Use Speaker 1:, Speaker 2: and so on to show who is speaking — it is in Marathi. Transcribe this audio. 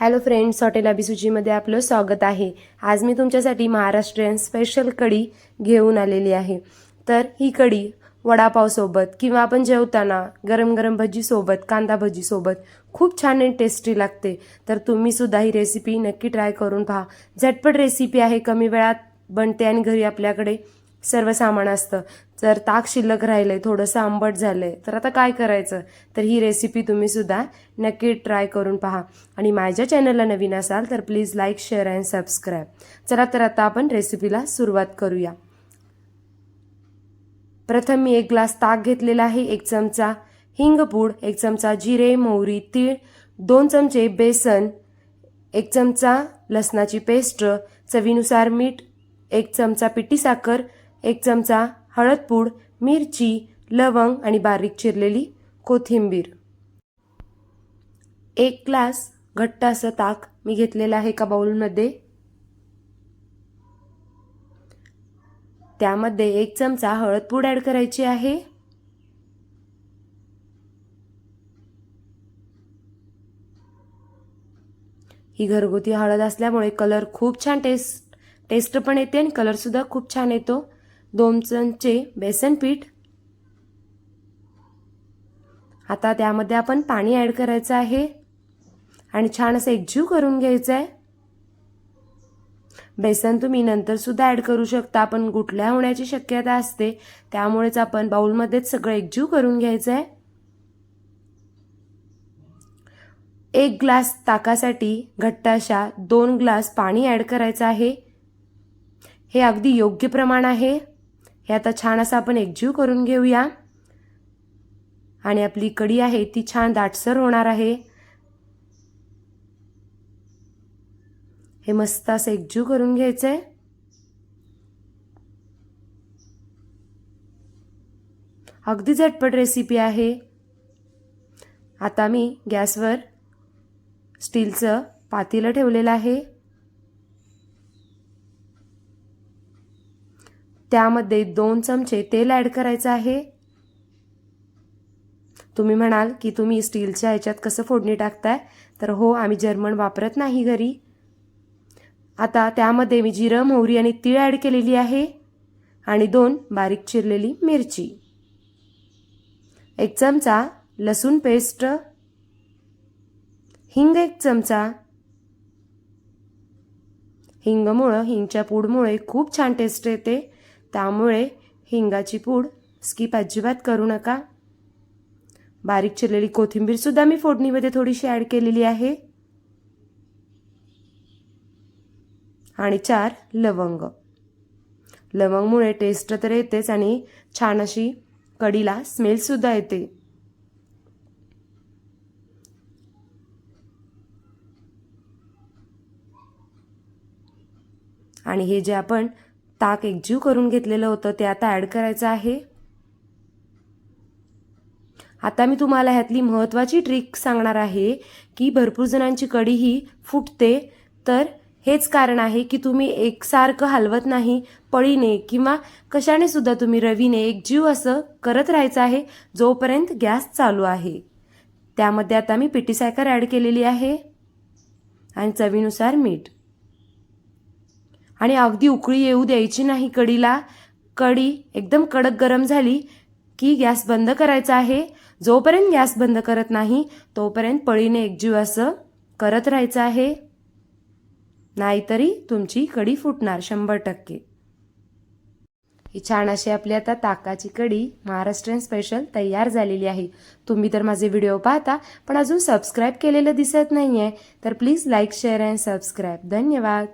Speaker 1: हॅलो फ्रेंड्स हॉटेल अभिसुचीमध्ये आपलं स्वागत आहे. आज मी तुमच्यासाठी महाराष्ट्रीयन स्पेशल कढी घेऊन आलेली आहे. तर ही कढी वडापावसोबत किंवा आपण जेवताना गरम गरम भजीसोबत कांदा भजीसोबत खूप छान आणि टेस्टी लागते. तर तुम्ही सुद्धा ही रेसिपी नक्की ट्राय करून पहा. झटपट रेसिपी आहे कमी वेळात बनते आणि घरी आपल्याकडे सर्व सामान असतं. जर ताक शिल्लक राहिले थोडंसं आंबट झालं आहे तर आता काय करायचं? तर ही रेसिपी तुम्ही सुद्धा नक्की ट्राय करून पहा. आणि माझ्या चॅनलला नवीन असाल तर please like share and subscribe चला तर आता आपण रेसिपीला सुरुवात करूया. प्रथम मी एक ग्लास ताक घेतलेला आहे एक चमचा हिंगपूड एक चमचा जिरे मोहरी तीळ दोन चमचे बेसन एक चमचा लसणाची पेस्ट चवीनुसार मीठ एक चमचा पिठी साखर एक चमचा हळदपूड मिरची लवंग आणि बारीक चिरलेली कोथिंबीर. एक ग्लास घट्ट असं ताक मी घेतलेलं आहे एका बाउलमध्ये. त्यामध्ये एक चमचा हळदपूड ॲड करायची आहे. ही घरगुती हळद असल्यामुळे कलर खूप छान टेस्ट टेस्ट पण येते आणि कलरसुद्धा खूप छान येतो. दोन चमचे बेसन पीठ. आता त्यामध्ये आपण पाणी ॲड करायचं आहे. आणि छान असं एकजीव करून घ्यायचं आहे बेसन तुम्ही नंतर सुद्धा ॲड करू शकता. पण गुठल्या होण्याची शक्यता असते. त्यामुळेच आपण बाउलमध्येच सगळं एकजीव करून घ्यायचं आहे एक ग्लास ताकासाठी घट्ट अशा दोन ग्लास पाणी ॲड करायचं आहे. हे अगदी योग्य प्रमाण आहे. हे आता छान असं आपण एकजीव करून घेऊया. आणि आपली कढी आहे ती छान दाटसर होणार आहे. हे मस्त असं एकजीव करून घ्यायचं आहे अगदी झटपट रेसिपी आहे. आता मी गॅसवर स्टीलचं पातेलं ठेवलेलं आहे. त्यामध्ये दोन चमचे तेल ॲड करायचं आहे. तुम्ही म्हणाल की तुम्ही स्टीलच्या ह्याच्यात कसं फोडणी टाकताय? तर हो आम्ही जर्मन वापरत नाही घरी. आता त्यामध्ये मी जिरं मोहरी आणि तीळ ॲड केलेली आहे. आणि दोन बारीक चिरलेली मिरची. एक चमचा लसूण पेस्ट. हिंग एक चमचा. हिंगमुळं हिंगच्या पूडमुळे खूप छान टेस्ट येते. त्यामुळे हिंगाची पूड स्किप अजिबात करू नका. बारीक चिरलेली कोथिंबीरसुद्धा मी फोडणीमध्ये थोडीशी ॲड केलेली आहे. आणि चार लवंग. लवंगमुळे टेस्ट तर येतेच आणि छान अशी कढीला स्मेलसुद्धा येते. आणि हे जे आपण ताक एकजीव करून घेतलेलं होतं ते आता ॲड करायचं आहे. आता मी तुम्हाला ह्यातली महत्त्वाची ट्रिक सांगणार आहे की भरपूर जणांची कढी ही फुटते. तर हेच कारण आहे की तुम्ही एकसारखं हलवत नाही पळीने किंवा कशाने सुद्धा तुम्ही रवीने एकजीव असं करत राहायचं आहे जोपर्यंत गॅस चालू आहे. त्यामध्ये आता मी पिठी सायकर ॲड केलेली आहे. आणि चवीनुसार मीठ. आणि अगदी उकळी येऊ द्यायची नाही कढीला कढी एकदम कडक गरम झाली की गॅस बंद करायचा आहे. जोपर्यंत गॅस बंद करत नाही तोपर्यंत पळीने एकजीव असं करत राहायचं आहे. नाहीतरी तुमची कढी फुटणार शंभर टक्के. ही छान अशी आपली आता ताकाची कढी महाराष्ट्रीयन स्पेशल तयार झालेली आहे. तुम्ही तर माझे व्हिडिओ पाहता पण अजून सबस्क्राईब केलेलं दिसत नाही आहे तर please like share and subscribe धन्यवाद.